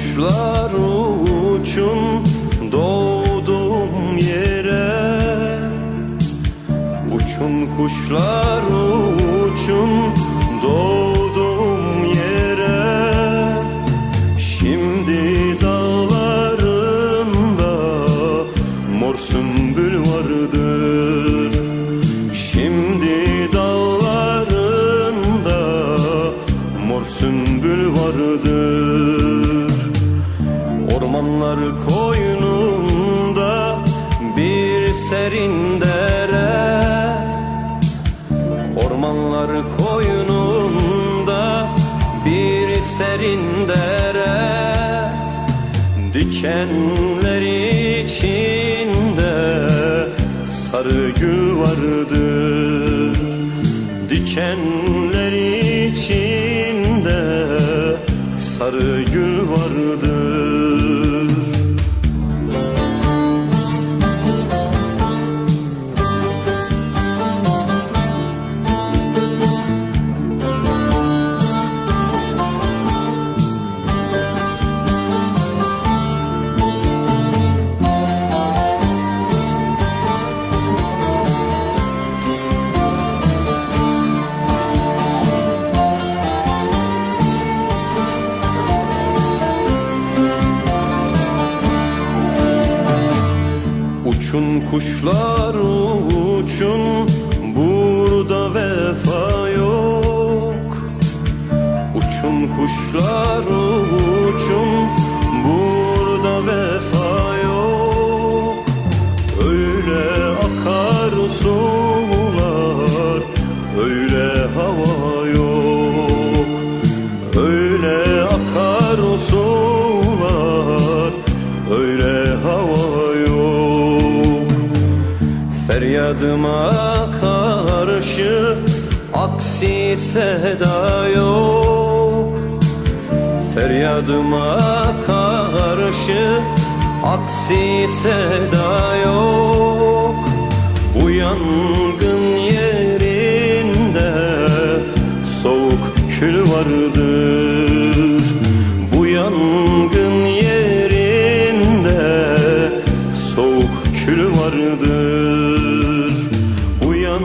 kuşlar uçun doğduğum yere. Uçun kuşlar uçun Ormanlar koynunda bir serin dere Ormanlar koynunda bir serin dere Dikenler içinde sarı gül vardır Dikenler içinde sarı Uçun kuşlar uçun burada vefa yok. Uçun kuşlar uçun Feryadıma karşı aksi seda yok. Feryadıma karşı aksi seda yok. Bu yangın tanrıdır Uyan